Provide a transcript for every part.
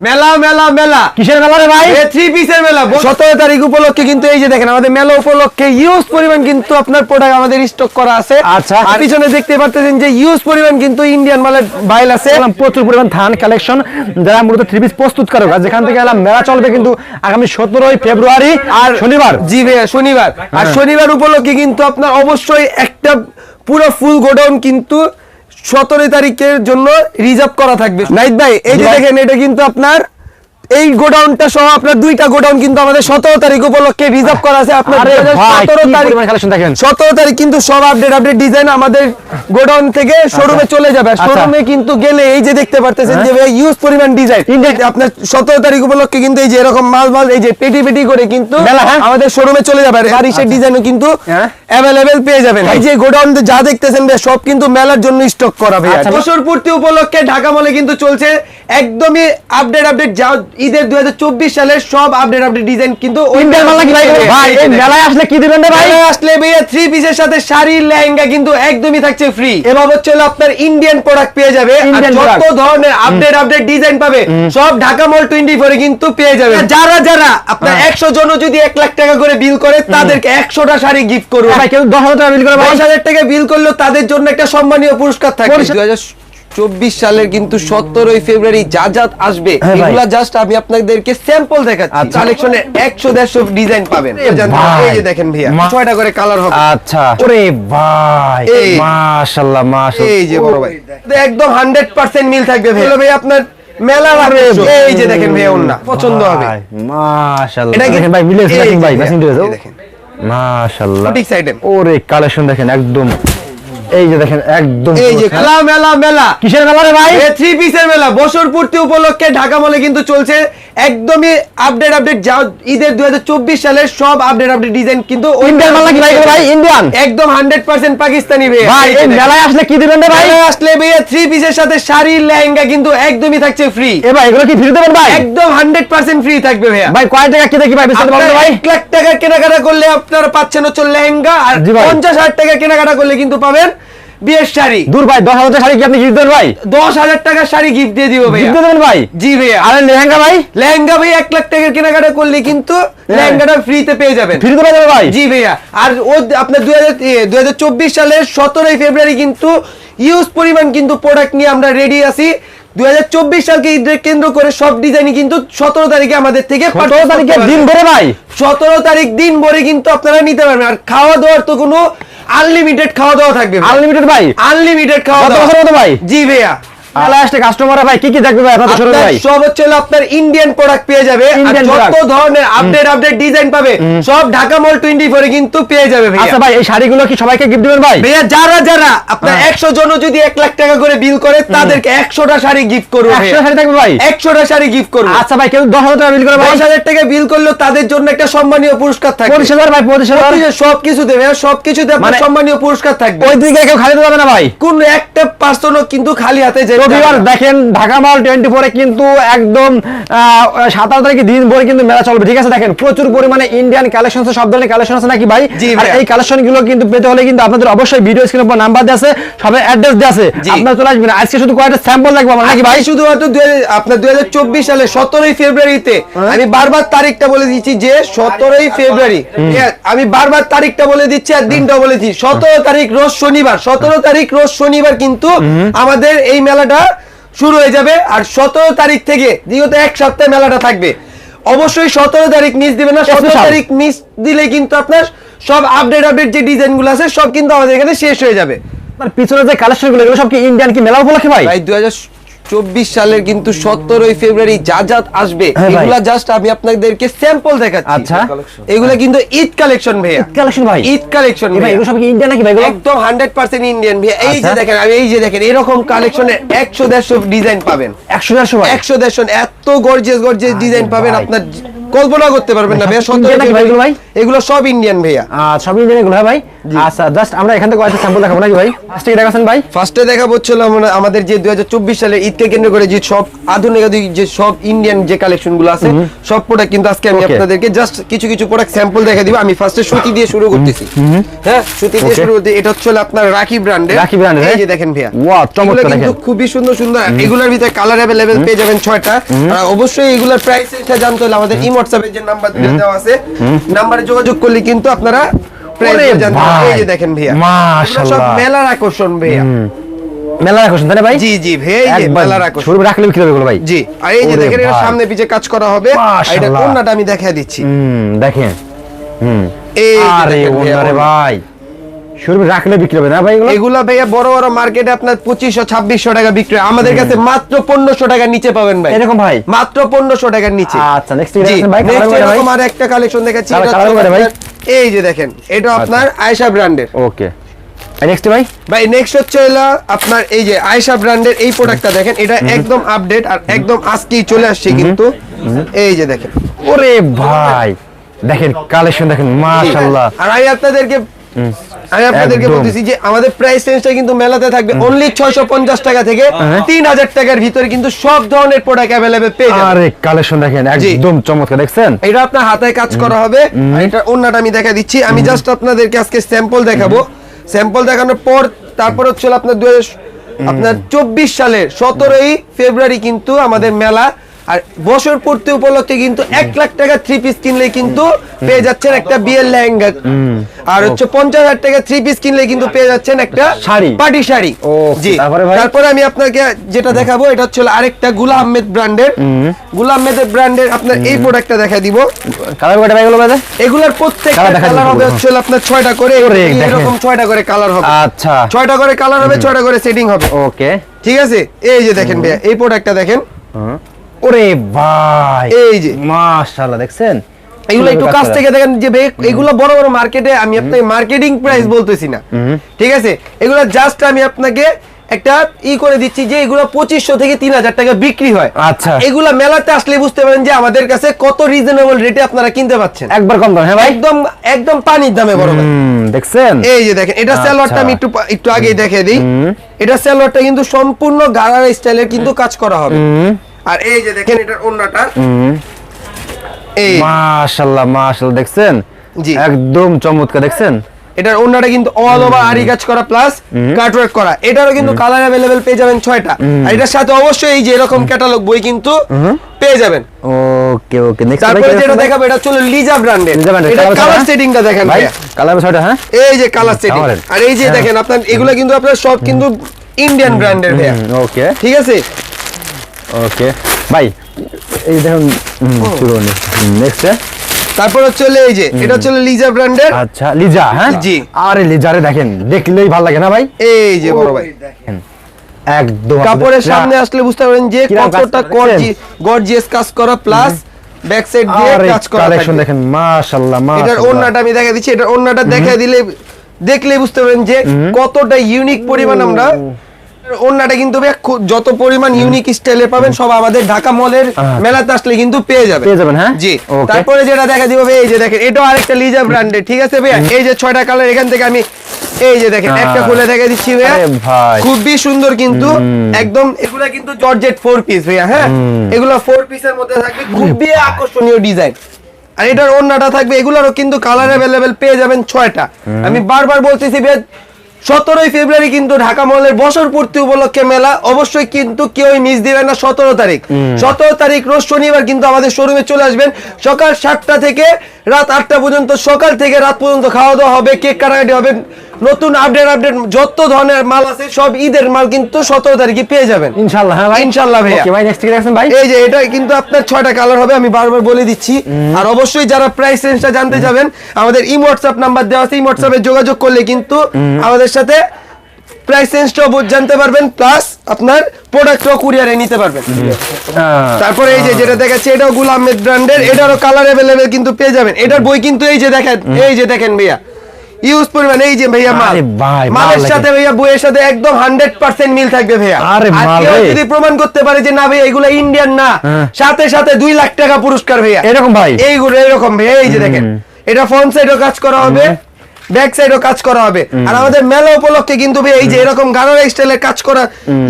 মেলা মেলা মেলা। কিসের মেলা রে ভাই? থ্রি পিসের মেলা সতেরো তারিখ উপলক্ষে কিন্তু এই যে দেখেন আমাদের মেলা উপলক্ষে ইউজ পরিমাণ কিন্তু আপনার প্রোডাক্ট আমাদের স্টক করা আছে। আচ্ছা। পিছনে দেখতে পাচ্ছেন যে ইউজ পরিমাণ কিন্তু ইন্ডিয়ান মালের বাইল আছে। প্রচুর পরিমাণ ধান কালেকশন যারা মূলত থ্রি পিস প্রস্তুতকারক আর যেখান থেকে এলাম মেলা চলবে কিন্তু আগামী সতেরোই ফেব্রুয়ারি আর শনিবার। জি ভাইয়া শনিবার। আর হ্যাঁ। শনিবার উপলক্ষে কিন্তু আপনার অবশ্যই একটা পুরো ফুল গোডাউন কিন্তু সতেরো তারিখের জন্য রিজার্ভ করা থাকবে। নাইট ভাই এই যে দেখেন এটা কিন্তু আপনার এই গোডাউনটা সহ আপনার দুইটা গোডাউন কিন্তু আমাদের সতেরো তারিখ উপলক্ষে রিজার্ভ করা আছে। আপনার সতেরো তারিখ দেখেন। সতেরো তারিখ কিন্তু সব আপডেট আপডেট ডিজাইন আমাদের গোডাউন থেকে শোরুমে চলে যাবে। আচ্ছা। শোরুমে কিন্তু গেলে এই যে দেখতে পারতেছেন যে ইউজ পরিমাণ ডিজাইন আপনার সতেরো তারিখ উপলক্ষে কিন্তু এই যে এরকম মাল মাল এই যে পেটি পেটি করে কিন্তু হ্যাঁ? আমাদের শোরুমে চলে যাবে। আর বারিশের ডিজাইনও কিন্তু হ্যাঁ? অ্যাভেলেবেল পেয়ে যাবেন। এই যে গোডাউন যা দেখতেছেন সব কিন্তু মেলার জন্য স্টক করা ভাই আচ্ছা। বছর পূর্তি উপলক্ষে ঢাকা মলে কিন্তু চলছে একদমই আপডেট আপডেট যা ঈদের দুই সালের সব আপডেট আপডেট ডিজাইন কিন্তু মেলায় আসলে কি দিবেন ভাই? ভাই আসলে ভাইয়া থ্রি পিসের সাথে শাড়ি লেহেঙ্গা কিন্তু একদমই থাকছে ফ্রি আপনার ইন্ডিয়ান প্রোডাক্ট পেয়ে যাবে। যত ধরনের আপডেট আপডেট ডিজাইন পাবে সব ঢাকা মল টোয়েন্টি ফোরে কিন্তু পেয়ে যাবে। যারা যারা আপনার হ্যাঁ। একশো জন যদি এক লাখ টাকা করে বিল করে তাদেরকে একশোটা শাড়ি গিফট করব কেউ দশ হাজার টাকা বিল করে দশ হাজার টাকা বিল করলেও তাদের জন্য একটা সম্মানীয় পুরস্কার থাকে হাজার চব্বিশ সালের কিন্তু সতেরোই ফেব্রুয়ারি যা যা আসবে হ্যাঁ এগুলা জাস্ট আমি আপনাদেরকে স্যাম্পল দেখাচ্ছি। আচ্ছা। কালেকশনে একশো দেড়শো ডিজাইন পাবেন। এই যে দেখেন ভাইয়া ছয়টা করে কালার হবে। আচ্ছা। ওরে ভাই এই। মাশাআল্লাহ মাশাআল্লাহ এই যে বড় ভাই। একদম হান্ড্রেড পার্সেন্ট মিল থাকবে ভাই ভাই আপনার মেলা এই যে দেখেন ভাইয়া ওন্না পছন্দ হবে। ভাই, মাশাআল্লাহ এটা দেখেন ভাই মিলে ভাই দেখেন। মাশাআল্লাহ Boutique item। ওরে কালেকশন দেখেন একদম এই যে দেখেন একদম এই যে মেলা মেলা মেলা। কিসের মেলা রে ভাই? থ্রি পিসের মেলা। বছর পূর্তি উপলক্ষে ঢাকা মলে কিন্তু চলছে একদমই আপডেট আপডেট যা ঈদের সালের সব আপডেট আপডেট ডিজাইন কিন্তু ইন্ডিয়ান মেলা কি ভাই ভাই? ইন্ডিয়ান একদম হান্ড্রেড পার্সেন্ট পাকিস্তানি ভাই। ভাই এই মেলায় আসলে কি দিবেন ভাই? আসলে ভাইয়া থ্রি পিসের সাথে শাড়ি লেহেঙ্গা কিন্তু একদমই থাকছে ফ্রি এ ভাই এগুলো কি ফ্রি দেবেন ভাই? একদম হান্ড্রেড পার্সেন্ট ফ্রি থাকবে ভাইয়া। ভাই কয় টাকা কি দেখি ভাই বিস্তারিত ভাই? লাখ টাকার কেনাকাটা করলে আপনারা পাচ্ছেন হচ্ছে লেহেঙ্গা আর জি ভাই। পঞ্চাশ হাজার টাকা কেনাকাটা করলে কিন্তু পাবেন বিয়ের শাড়ি। দূর ভাই দশ হাজার শাড়ি কি আপনি গিফট দেবেন ভাই? দশ হাজার টাকার শাড়ি গিফট দিয়ে দিব দেবেন ভাই? জি ভাইয়া। আরে লেহেঙ্গা ভাই? লেহেঙ্গা ভাই এক লাখ টাকার কেনাকাটা করলে কিন্তু লেহেঙ্গাটা ফ্রিতে পেয়ে যাবেন। ফ্রি ভাই? জি ভাইয়া। আর ও আপনার দুই হাজার দুই হাজার চব্বিশ সালের সতেরোই ফেব্রুয়ারি কিন্তু ইউজ পরিমাণ কিন্তু প্রোডাক্ট নিয়ে আমরা রেডি আছি। দুই হাজার চব্বিশ সালকে ঈদের কেন্দ্র করে সব ডিজাইনই কিন্তু সতেরো তারিখে আমাদের থেকে সতেরো তারিখে দিন ধরে ভাই? সতেরো তারিখ দিন ভরে কিন্তু আপনারা নিতে পারবেন। আর খাওয়া দাওয়ার তো কোনো আনলিমিটেড খাওয়া দাওয়া থাকবে আনলিমিটেড ভাই? আনলিমিটেড খাওয়া দাওয়া। ভাই? জি ভাইয়া। মেলায় আসলে কাস্টমাররা ভাই কি কি দেখবে ভাই? আপনাদের শোরুমে ভাই। সব হচ্ছে আপনার ইন্ডিয়ান প্রোডাক্ট পেয়ে যাবে। আর যত ধরনের আপডেট আপডেট ডিজাইন পাবে সব ঢাকা মল টোয়েন্টি ফোরে কিন্তু পেয়ে যাবে ভাইয়া। আচ্ছা ভাই এই শাড়িগুলো কি সবাইকে গিফট দিবেন ভাই? ভাইয়া যারা যারা আপনার হ্যাঁ। একশো জন যদি এক লাখ টাকা করে বিল করে তাদেরকে একশোটা শাড়ি গিফট করব একশো শাড়ি থাকবে ভাই? একশোটা শাড়ি গিফট করব। আচ্ছা ভাই কেউ দশ হাজার টাকা বিল করে ভাই। দশ হাজার টাকা বিল করলেও তাদের জন্য একটা সম্মানীয় পুরস্কার থাকবে। পঁচিশ হাজার ভাই পঁচিশ হাজার। সব কিছুতে ভাইয়া সব কিছুতে মানে- সম্মানীয় পুরস্কার থাকবে। ওই দিকে কেউ খালি যাবে না ভাই। কোন একটা পার্সনও কিন্তু খালি হাতে যেতে রবিবার দেখেন ঢাকা মাল টোয়েন্টি ফোরে কিন্তু একদম সাতারো তারিখে দিন ভরে কিন্তু মেলা চলবে। ঠিক আছে দেখেন প্রচুর পরিমাণে ইন্ডিয়ান কালেকশন সব ধরনের কালেকশন আছে নাকি ভাই? আর এই কালেকশনগুলো কিন্তু পেতে হলে কিন্তু আপনাদের অবশ্যই ভিডিও স্ক্রিনের উপর নাম্বার দেওয়া আছে সবাই অ্যাড্রেস দেওয়া আছে। আপনারা চলে আসবেন। আজকে শুধু কয়েকটা স্যাম্পল দেখব আমরা নাকি ভাই? দুই হাজার- আপনার দুই হাজার চব্বিশ সালে সতেরোই ফেব্রুয়ারিতে। হ্যাঁ। আমি বারবার তারিখটা বলে দিচ্ছি যে সতেরোই ফেব্রুয়ারি। আমি বারবার তারিখটা বলে দিচ্ছি আর দিনটা বলে দিচ্ছি। সতেরো তারিখ রোজ শনিবার সতেরো তারিখ রোজ শনিবার কিন্তু আমাদের এই মেলাটা শুরু হয়ে যাবে আর সতেরো তারিখ থেকে বিগত এক সপ্তাহে মেলাটা থাকবে। অবশ্যই সতেরো তারিখ মিস দিবে না সতেরো তারিখ মিস দিলে কিন্তু আপনার সব আপডেট আপডেট যে ডিজাইনগুলো আছে সব কিন্তু আমাদের এখানে শেষ হয়ে যাবে। মানে পিছনে যে কালেকশনগুলো এগুলো সব কি ইন্ডিয়ান কি মেলা উপলক্ষে ভাই? ভাই দুই চব্বিশ সালের কিন্তু সতেরোই ফেব্রুয়ারি যা যা আসবে হ্যাঁ এগুলা জাস্ট আমি আপনাদেরকে স্যাম্পল দেখাচ্ছি। আচ্ছা। এগুলা কিন্তু ঈদ কালেকশন ভাইয়া। কালেকশন ভাই। ঈদ কালেকশন এ ভাই এগুলো সব ইন্ডিয়ান নাকি ভাই একদম হান্ড্রেড পার্সেন্ট ইন্ডিয়ান ভাইয়া। এই যে আচ্ছা। দেখেন আমি এই যে দেখেন এরকম কালেকশনের একশো দেড়শো ডিজাইন পাবেন। একশো দেড়শো একশো দেড়শো এত গর্জিয়াস গর্জিয়াস ডিজাইন পাবেন আপনার কল্পনা করতে পারবেন না ভাইয়া নাকি ভাই এগুলো ভাই? এগুলো সব ইন্ডিয়ান ভাইয়া। সব ইন্ডিয়ান এগুলো হ্যাঁ ভাই? আচ্ছা জাস্ট আমরা এখান থেকে কয়েকটা স্যাম্পল দেখাবো নাকি ভাই? ফার্স্টে কি দেখাচ্ছেন ভাই? ফার্স্টে দেখা হচ্ছিল আমাদের যে দুই সালে ঈদকে কেন্দ্র করে যে সব আধুনিক যে সব ইন্ডিয়ান যে কালেকশনগুলো আছে সব প্রোডাক্ট কিন্তু আজকে আমি. আপনাদেরকে জাস্ট কিছু কিছু প্রোডাক্ট স্যাম্পল দেখা দিব। আমি ফার্স্টে সুতি দিয়ে শুরু করতেছি। হ্যাঁ সুতি দিয়ে শুরু করতে এটা হচ্ছে আপনার রাখি ব্র্যান্ডের রাখি এর, এই যে হ্যাঁ? দেখেন ভাইয়া। Wow, চমৎকার কিন্তু দেখেন। খুবই সুন্দর সুন্দর। এগুলোর ভিতরে কালার অ্যাভেলেবেল পেয়ে যাবেন ছয়টা। আর অবশ্যই এগুলোর প্রাইস এটা জানতে হলে আমাদের ইমো হোয়াটসঅ্যাপের যে নাম্বার দেওয়া আছে নাম্বারে যোগাযোগ করলে কিন্তু আপনারা। এই যে দেখেন ভাইয়া। মাশাআল্লাহ। সব মেলার আকর্ষণ ভাইয়া। মেলার আকর্ষণ না ভাই? জি জি ভাই এই যে মেলার আকর্ষণ। শুরু রাখলে কীভাবে হবে ভাই। জি আর এই যে দেখেন এর সামনে পিছে কাজ করা হবে। এটা কোন কোনটা আমি দেখাই দিচ্ছি। হুম দেখেন। হুম। এই আরে ওনারে। ভাই। শুরু রাখলে বিক্রি হবে না ভাই এগুলো? এগুলা ভাইয়া বড় বড় মার্কেটে আপনার পঁচিশশো ছাব্বিশশো টাকা বিক্রি হয়। আমাদের কাছে মাত্র পনেরোশো টাকার নিচে পাবেন ভাই। এরকম ভাই? মাত্র পনেরোশো টাকার নিচে। আচ্ছা নেক্সট ভাই এরকম আর একটা কালেকশন দেখাচ্ছি এই যে দেখেন এটা আপনার আয়শা ব্র্যান্ডের ওকে নেক্সট ভাই? ভাই নেক্সট হচ্ছে হলো আপনার এই যে আয়শা ব্র্যান্ডের এই প্রোডাক্টটা দেখেন এটা একদম আপডেট আর একদম আজকেই চলে আসছে কিন্তু। এই যে দেখেন। ওরে ভাই দেখেন কালেকশন দেখেন মাশাআল্লাহ। আর আমি আপনাদেরকে আমি আপনাদেরকে। বলতেছি যে আমাদের প্রাইস রেঞ্জটা কিন্তু মেলাতে থাকবে অনলি ছয়শো পঞ্চাশ টাকা থেকে হ্যাঁ। তিন হাজার টাকার ভিতরে কিন্তু সব ধরনের প্রোডাক্ট অ্যাভেলেবেল পেয়ে যাবেন। আরে কালেকশন দেখেন একদম চমৎকার দেখছেন? এটা আপনার হাতায় কাজ করা হবে। আর এটা অন্যটা আমি দেখা দিচ্ছি। আমি জাস্ট আপনাদেরকে আজকে স্যাম্পল দেখাবো। স্যাম্পল দেখানোর পর তারপর হচ্ছে আপনার দু হাজার আপনার চব্বিশ সালের সতেরোই ফেব্রুয়ারি কিন্তু আমাদের মেলা আর বছর পূর্তি উপলক্ষে কিন্তু এক লাখ টাকা থ্রি পিস কিনলে কিন্তু পেয়ে যাচ্ছেন একটা বিয়ের লেহেঙ্গা। আর হচ্ছে পঞ্চাশ হাজার টাকা থ্রি পিস কিনলে কিন্তু পেয়ে যাচ্ছেন একটা শাড়ি। পার্টি শাড়ি। জি। তারপরে আমি আপনাকে যেটা দেখাবো এটা হচ্ছে আরেকটা গুলা আহমেদ ব্র্যান্ডের। গুলা আহমেদের ব্র্যান্ডের আপনার এই প্রোডাক্টটা দেখা দিব। কালার কয়টা এগুলো ভাই এগুলার প্রত্যেকটা কালার হবে হচ্ছে আপনার ছয়টা করে। এরকম ছয়টা করে কালার হবে। আচ্ছা। ছয়টা করে কালার হবে ছয়টা করে সেটিং হবে। ওকে ঠিক আছে? এই যে দেখেন ভাইয়া এই প্রোডাক্টটা দেখেন। ওরে ভাই। এই যে। মাশাআল্লাহ দেখছেন? এগুলো একটু কাছ থেকে দেখেন যে এগুলো বড় বড় মার্কেটে আমি আপনাকে মার্কেটিং প্রাইস বলতেছি না। ঠিক আছে? এগুলো জাস্ট আমি আপনাকে একটা ই করে দিচ্ছি যে এগুলো পঁচিশশো থেকে তিন হাজার টাকা বিক্রি হয়। আচ্ছা। এগুলা মেলাতে আসলে বুঝতে পারেন যে আমাদের কাছে কত রিজনেবল রেটে আপনারা কিনতে পাচ্ছেন। একবার কম দাম হ্যাঁ ভাই? একদম একদম পানির দামে বড় দেখছেন? এই যে দেখেন এটা আচ্ছা। সালোয়ারটা আমি একটু একটু আগে দেখে দিই। এটা সালোয়ারটা কিন্তু সম্পূর্ণ গারারা স্টাইলের কিন্তু কাজ করা হবে। আর এই যে দেখেন এটার ওন্নাটা এই মাশাআল্লাহ মাশাআল্লাহ দেখছেন জি। একদম চমৎকার দেখছেন এটার ওন্নাটা কিন্তু অল ওভার আরি কাজ করা প্লাস কাটওয়ার্ক করা এটারও কিন্তু কালার अवेलेबल পেয়ে যাবেন ছয়টা আর এটার সাথে অবশ্যই এই যে এরকম ক্যাটালগ বই কিন্তু পেয়ে যাবেন ওকে ওকে নেক্সট তারপরে যেটা দেখাবো এটা চলো লিজা ব্র্যান্ডের লিজা brand এর এটা colour কালার ছয়টা? সেটিংটা দেখেন ভাই ভাইয়া। কালার ছয়টা হ্যাঁ এই যে কালার সেটিং আমাদের। আর এই যে হ্যাঁ। দেখেন আপনার এগুলো কিন্তু আপনার সব কিন্তু ইন্ডিয়ান ব্র্যান্ডের ভাইয়া ওকে ঠিক আছে ওকে ভাই এই দেখুন নেক্সট তারপর হলো এই যে এটা হলো লিজা ব্র্যান্ডের আচ্ছা লিজা হ্যাঁ? জি। আরে লিজারে দেখেন দেখলেই ভালো লাগে না ভাই? এই যে বড় ভাই। একদম কাপড়ের সামনে আসলে বুঝতে পারবেন যে কতটা গর্জিয়াস কাজ করা প্লাস ব্যাক সাইড দিয়ে কাজ করা কালেকশন দেখেন মাশাআল্লাহ এটার মাশাআল্লাহ ওন্নাটা আমি দেখা দিচ্ছি এটার ওন্নাটা দেখা দিলে দেখলে বুঝতে পারবেন যে কতটা ইউনিক পরিমাণ আমরা ওন্নাটা কিন্তু যত পরিমাণ ইউনিক স্টাইলে পাবেন সব আমাদের ঢাকা মলের আচ্ছা। মেলাতে আসলে কিন্তু পেয়ে পেয়ে যাবেন, হ্যাঁ? জি। তারপরে যেটা দেখা দিব এই যে দেখেন এটাও আরেকটা লিজা ব্র্যান্ডের ঠিক আছে ভাইয়া? এই যে ছয়টা কালার এখান থেকে আমি এই যে দেখেন একটা খুলে দেখা দিচ্ছি ভাইয়া। খুবই সুন্দর কিন্তু একদম এগুলা কিন্তু জর্জেট ফোর পিস ভাইয়া হ্যাঁ? এগুলা ফোর পিসের মধ্যে থাকবে খুবই আকর্ষণীয় ডিজাইন আর এটার অন্যটা থাকবে এগুলারও কিন্তু কালার অ্যাভেলেবেল পেয়ে যাবেন ছয়টা। আমি বারবার বলতেছি ভাই সতেরোই ফেব্রুয়ারি কিন্তু ঢাকা মলের বছর পূর্তি উপলক্ষে মেলা। অবশ্যই কিন্তু কেউই মিস দিবেন না সতেরো তারিখ। সতেরো তারিখ রোজ শনিবার কিন্তু আমাদের শোরুমে চলে আসবেন। সকাল সাতটা থেকে রাত আটটা পর্যন্ত সকাল থেকে রাত পর্যন্ত খাওয়া দাওয়া হবে কেক কাটাকাটি হবে। নতুন আপডেট আপডেট যত ধরনের মাল আছে সব ঈদের মাল কিন্তু সতেরো তারিখে পেয়ে যাবেন। ইনশাল্লাহ হ্যাঁ ভাই। ইনশাআল্লাহ ভাইয়া। ভাই নেক্সট কি ভাই। এই যে এটা কিন্তু আপনার ছয়টা কালার হবে আমি বারবার বলে দিচ্ছি। আর অবশ্যই যারা প্রাইস রেঞ্জটা জানতে যাবেন আমাদের ই হোয়াটসঅ্যাপ নাম্বার দেওয়া আছে ইম হোয়াটসঅ্যাপে যোগাযোগ করলে কিন্তু আমাদের সাথে প্রাইস রেঞ্জটাও জানতে পারবেন প্লাস আপনার প্রোডাক্টও কুরিয়ারে নিতে পারবেন। তারপরে এই যে যেটা দেখাচ্ছে এটাও গুল আহমেদ ব্র্যান্ডের এটারও কালার অ্যাভেলেবেল কিন্তু পেয়ে যাবেন। এটার বই কিন্তু এই যে দেখেন এই যে দেখেন ভাইয়া। ইউজ পরিমাণ এই যে ভাইয়া মাল। ভাই, মালের সাথে ভাইয়া বইয়ের সাথে একদম হান্ড্রেড পার্সেন্ট মিল থাকবে ভাইয়া। আরে মাল যদি প্রমাণ করতে পারে যে না ভাই এগুলো ইন্ডিয়ান না হ্যাঁ। সাথে সাথে দুই লাখ টাকা পুরস্কার ভাইয়া। এরকম ভাই? এইগুলো এরকম ভাইয়া এই যে দেখেন। এটা ফ্রন্ট সাইডও কাজ করা হবে ব্যাক সাইডও কাজ করা হবে। আর আমাদের মেলা উপলক্ষে কিন্তু ভাই এই যে এরকম গানোরা স্টাইলের কাজ করা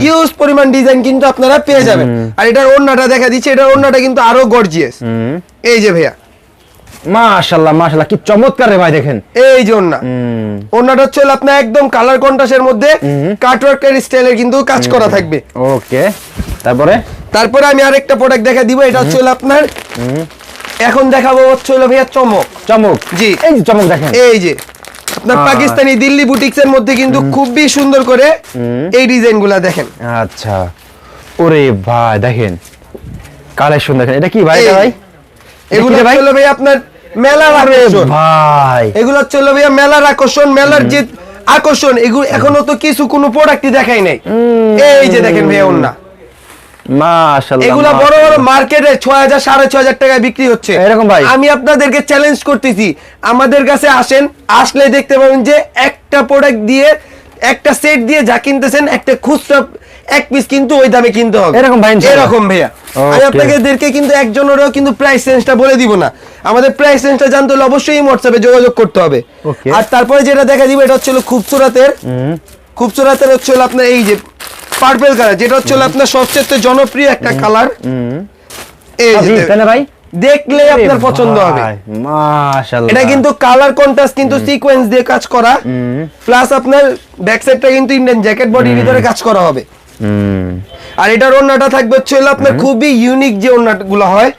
ইউজ পরিমাণ ডিজাইন কিন্তু আপনারা পেয়ে যাবেন। আর এটার ওন্নাটা দেখা দিচ্ছে এটার ওন্নাটা কিন্তু আরও গর্জিয়াস এই যে ভাইয়া। মাশাআল্লাহ মাশাআল্লাহ কি চমৎকার রে ভাই দেখেন। এই যে ওন্না ওন্নাটা হচ্ছে আপনার একদম কালার কন্ট্রাস্টের মধ্যে কাটওয়ার্কের স্টাইলের কিন্তু কাজ করা থাকবে। ওকে তারপরে? তারপরে আমি আরেকটা প্রোডাক্ট দেখা দিব এটা হচ্ছে আপনার এখন দেখাবো হচ্ছে হলো ভাইয়া চমক। চমক? জি। এই যে চমক দেখেন। এই যে আপনার পাকিস্তানি দিল্লি বুটিক্স এর মধ্যে কিন্তু খুবই সুন্দর করে এই ডিজাইনগুলা দেখেন। আচ্ছা। ওরে ভাই দেখেন। কালেকশন দেখেন। এটা কি ভাই এটা ভাই? এগুলো ভাই? আপনার মেলার আকর্ষণ। ভাই। এগুলো হচ্ছে ভাইয়া মেলার আকর্ষণ মেলার যে আকর্ষণ এগুলো এখনও তো কিছু কোনো প্রোডাক্টই দেখাই নাই। এই যে দেখেন ভাইয়া ওন্না এগুলা বড় বড় মার্কেটে ছয় হাজার সাড়ে ছয় হাজার টাকায় বিক্রি হচ্ছে। এরকম ভাই? আমি আপনাদেরকে চ্যালেঞ্জ করতেছি আমাদের কাছে আসেন আসলে দেখতে পাবেন যে একটা প্রোডাক্ট দিয়ে একটা সেট দিয়ে যা কিনতেছেন একটা খুচরা এক পিস কিন্তু ওই দামে কিনতে হবে। এরকম ভাই এরকম ভাইয়া। আমি. আপনাদেরকে কিন্তু একজনেরও কিন্তু প্রাইস রেঞ্জটা বলে দিব না। আমাদের প্রাইস রেঞ্জটা জানতে হলে অবশ্যই হোয়াটসঅ্যাপে যোগাযোগ করতে হবে। আর তারপরে যেটা দেখা দিব এটা হচ্ছে খুবসুরাতের খুবসুরাতের হচ্ছে আপনার এই যে পার্পল কালার যেটা হচ্ছে আপনার সবচেয়ে জনপ্রিয় একটা কালার এই যে ভাই? দেখলে আপনার পছন্দ হবে। মাশাআল্লাহ। এটা কিন্তু কালার কন্ট্রাস্ট কিন্তু সিকোয়েন্স দিয়ে কাজ করা। প্লাস আপনার ব্যাক সাইডটা কিন্তু ইন্ডিয়ান জ্যাকেট বডির ভিতরে কাজ করা হবে। আর এটার ওন্নাটা থাকবে হচ্ছে আপনার খুবই ইউনিক যে ওন্নাগুলো হয়।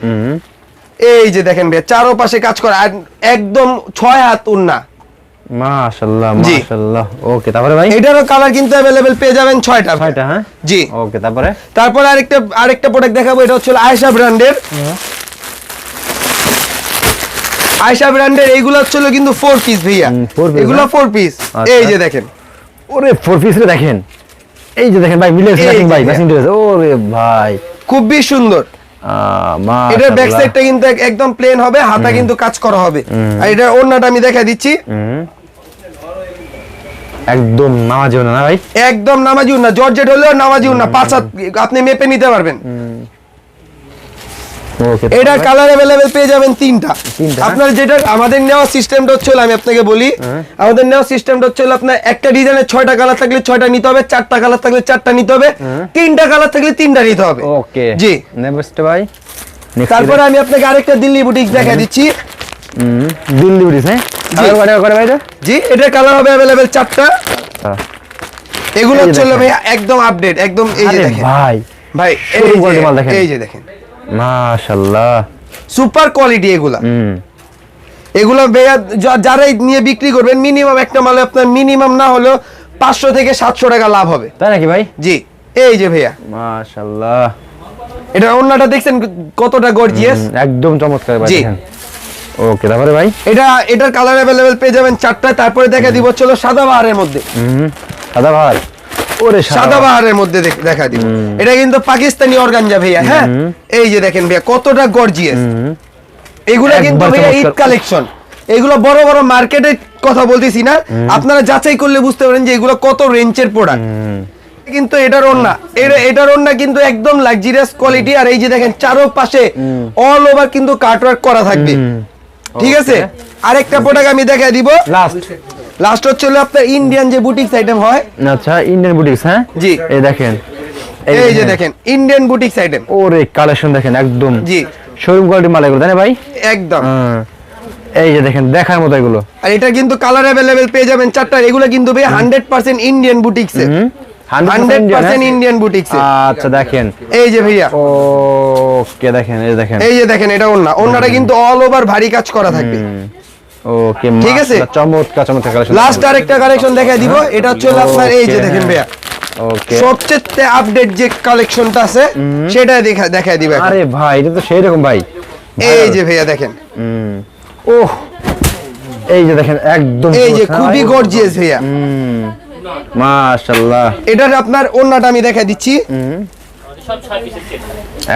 এই যে দেখেন ভাই চারো পাশে কাজ করা একদম ছয় হাত ওন্না মাশাআল্লাহ মাশাআল্লাহ। ওকে তারপরে ভাই? এটারও কালার কিন্তু অ্যাভেলেবেল পেয়ে যাবেন ছয়টা। ছয়টা হ্যাঁ? জি। ওকে তারপরে? তারপরে আরেকটা আরেকটা প্রোডাক্ট দেখাবো এটা হচ্ছে আয়শা ব্র্যান্ডের আয়শা ব্র্যান্ডের এইগুলো হচ্ছে কিন্তু ফোর পিস ভাইয়া। এগুলো হ্যাঁ? ফোর পিস আচ্ছা। এই যে দেখেন। ওরে ফোর পিস রে দেখেন। এই যে দেখেন ভাই মিলে ম্যাচিং ভাই ম্যাচিং ড্রেস ওরে ভাই। খুবই সুন্দর। এটা ব্যাক। সাইডটা কিন্তু একদম প্লেন হবে হাতা কিন্তু কাজ করা হবে। আর এটা ওড়নাটা আমি দেখা দিচ্ছি। একদম নামাজি না ভাই? একদম নামাজি না জর্জেট হলেও নামাজি না পাঁচ হাত আপনি মেপে নিতে পারবেন। এটার কালার অ্যাভেলেবেল পেয়ে যাবেন তিনটা? আপনার যেটা আমাদের নেওয়া সিস্টেমটা হচ্ছে আমি আপনাকে বলি আমাদের নেওয়া সিস্টেমটা হচ্ছে আপনার একটা ডিজাইনের ছয়টা কালার থাকলে ছয়টা নিতে হবে চারটা কালার থাকলে চারটা নিতে হবে তিনটা কালার থাকলে তিনটা নিতে হবে। ওকে জি। নেক্সট ভাই তারপরে আমি আপনাকে আরেকটা দিল্লি বুটিক দেখা দিচ্ছি। দিল্লি ব্রিজ হ্যাঁ? জি। এটা? কালার হবে অ্যাভেলেবেল চারটা। হ্যাঁ। এগুলো হচ্ছে একদম আপডেট একদম এই যে দেখেন। ভাই ভাই এই যে- দেখেন। মাশাআল্লাহ। সুপার কোয়ালিটি এগুলা। হুম। এগুলো যারাই নিয়ে বিক্রি করবেন মিনিমাম একটা মালে আপনার মিনিমাম না হলেও পাঁচশো থেকে সাতশো টাকা লাভ হবে। তাই নাকি ভাই? জি এই যে ভাইয়া। মাশাআল্লাহ। এটা অন্যটা দেখছেন কতটা গর্জিয়াস একদম চমৎকার ভাই ওকে তারপরে ভাই? এটা এটার কালার অ্যাভেলেবেল পেয়ে যাবেন চারটা তারপরে দেখা দিব হলো সাদা বাহারের মধ্যে। হুম সাদা ভাই ওরে সাদা মধ্যে দেখা দিব। এটা কিন্তু পাকিস্তানি অর্গানজা ভাইয়া হ্যাঁ? এই যে দেখেন ভাইয়া কতটা গর্জিয়াস এগুলো কিন্তু ভাইয়া ঈদ কালেকশন এগুলো বড় বড় কথা বলতেছি না। আপনারা যাচাই করলে বুঝতে পারেন যে এগুলো কত রেঞ্জের প্রোডাক্ট কিন্তু এটার ওন্না এটা এটার ওন্না কিন্তু একদম লাক্সারিয়াস কোয়ালিটি আর এই যে দেখেন চারো পাশে অল ওভার কিন্তু কাটওয়ার্ক করা থাকবে। ঠিক আছে? আরেকটা প্রোডাক্ট আমি দেখাই দিব। লাস্ট লাস্ট হচ্ছে হলো আপনার ইন্ডিয়ান যে বুটিক্স আইটেম হয়। আচ্ছা ইন্ডিয়ান বুটিক্স হ্যাঁ? জি। এই দেখেন। এই যে দেখেন। ইন্ডিয়ান বুটিক্স আইটেম ওরে কালেকশন দেখেন একদম। জি। শোরুম কোয়ালিটি মাল এগুলো তাই না ভাই? একদম। এই যে দেখেন দেখার মতো এগুলো। আর এটা কিন্তু কালার অ্যাভেলেবেল পেয়ে যাবেন চারটা এগুলো কিন্তু ভাই hundred percent Indian boutiques hundred percent Indian boutiques আচ্ছা দেখেন। এই যে ভাইয়া। ওকে দেখেন এই দেখেন। এই যে দেখেন এটা ওন্না ওন্নাটা কিন্তু অল ওভার ভারী কাজ করা থাকবে। ওকে ঠিক আছে? চমৎকার চমৎকার কালেকশন লাস্ট আরেকটা কালেকশন দেখাই দিব এটা হচ্ছে আপনার এই যে দেখেন। ভাইয়া। ওকে। সবচেয়ে আপডেট যে কালেকশনটা আছে সেটা দেখা দেখাই দিব। আরে ভাই এটা তো সেই রকম ভাই। এই যে ভাইয়া দেখেন। হুম। ওহ। এই যে দেখেন একদম এই যে খুবই। গর্জিয়াস ভাইয়া। হুম। মাশাআল্লাহ এটার আপনার ওন্নাটা আমি দেখাই দিচ্ছি।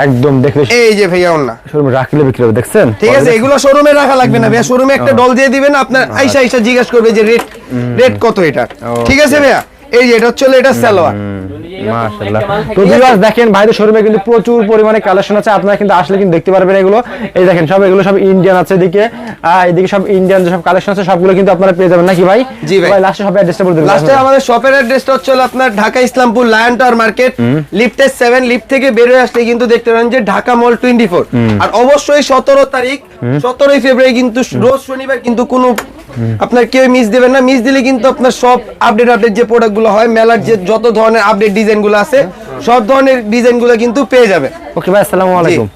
একদম দেখলে এই যে ভাইয়া ওন্না শোরুমে রাখলে বিক্রি হবে দেখছেন? ঠিক আছে এগুলো শোরুমে রাখা লাগবে না ভাইয়া। শোরুমে একটা ডল দিয়ে দিবেন আপনার আইসা আইসা জিজ্ঞেস করবে যে রেট রেট কত এটা। ঠিক আছে ভাইয়া? এই যে এটা হচ্ছে এটা সালোয়ার। মাশাআল্লাহ। তো ভিউয়ার্স দেখেন ভাইদের শোরুমে কিন্তু প্রচুর পরিমাণে কালেকশন আছে। আপনারা কিন্তু আসলে কিন্তু দেখতে পারবেন এগুলো। এই দেখেন সব এগুলো সব ইন্ডিয়ান আছে এদিকে। এদিকে সব ইন্ডিয়ান যে সব কালেকশন আছে সবগুলো কিন্তু আপনারা পেয়ে যাবেন। নাকি ভাই? জি ভাই। লাস্টে সব অ্যাড্রেসটা বলে লাস্টে আমাদের শপের অ্যাড্রেসটা হচ্ছে আপনার Dhaka Islampur Lion Tower market লিফটের সেভেন লিফট থেকে বেরোয় আসলে কিন্তু দেখতে পারেন যে ঢাকা মল টোয়েন্টি ফোর আর অবশ্যই সতেরো তারিখ সতেরোই ফেব্রুয়ারি কিন্তু রোজ শনিবার কিন্তু কোনো আপনার কেউ মিস দেবেন না। মিস দিলে কিন্তু আপনার সব আপডেট আপডেট যে প্রোডাক্টগুলো হয় মেলার যে যত ধরনের আপডেট ডিজাইন গুলো আছে সব ধরনের ডিজাইনগুলো কিন্তু পেয়ে যাবে। ওকে ভাই আসসালামু আলাইকুম।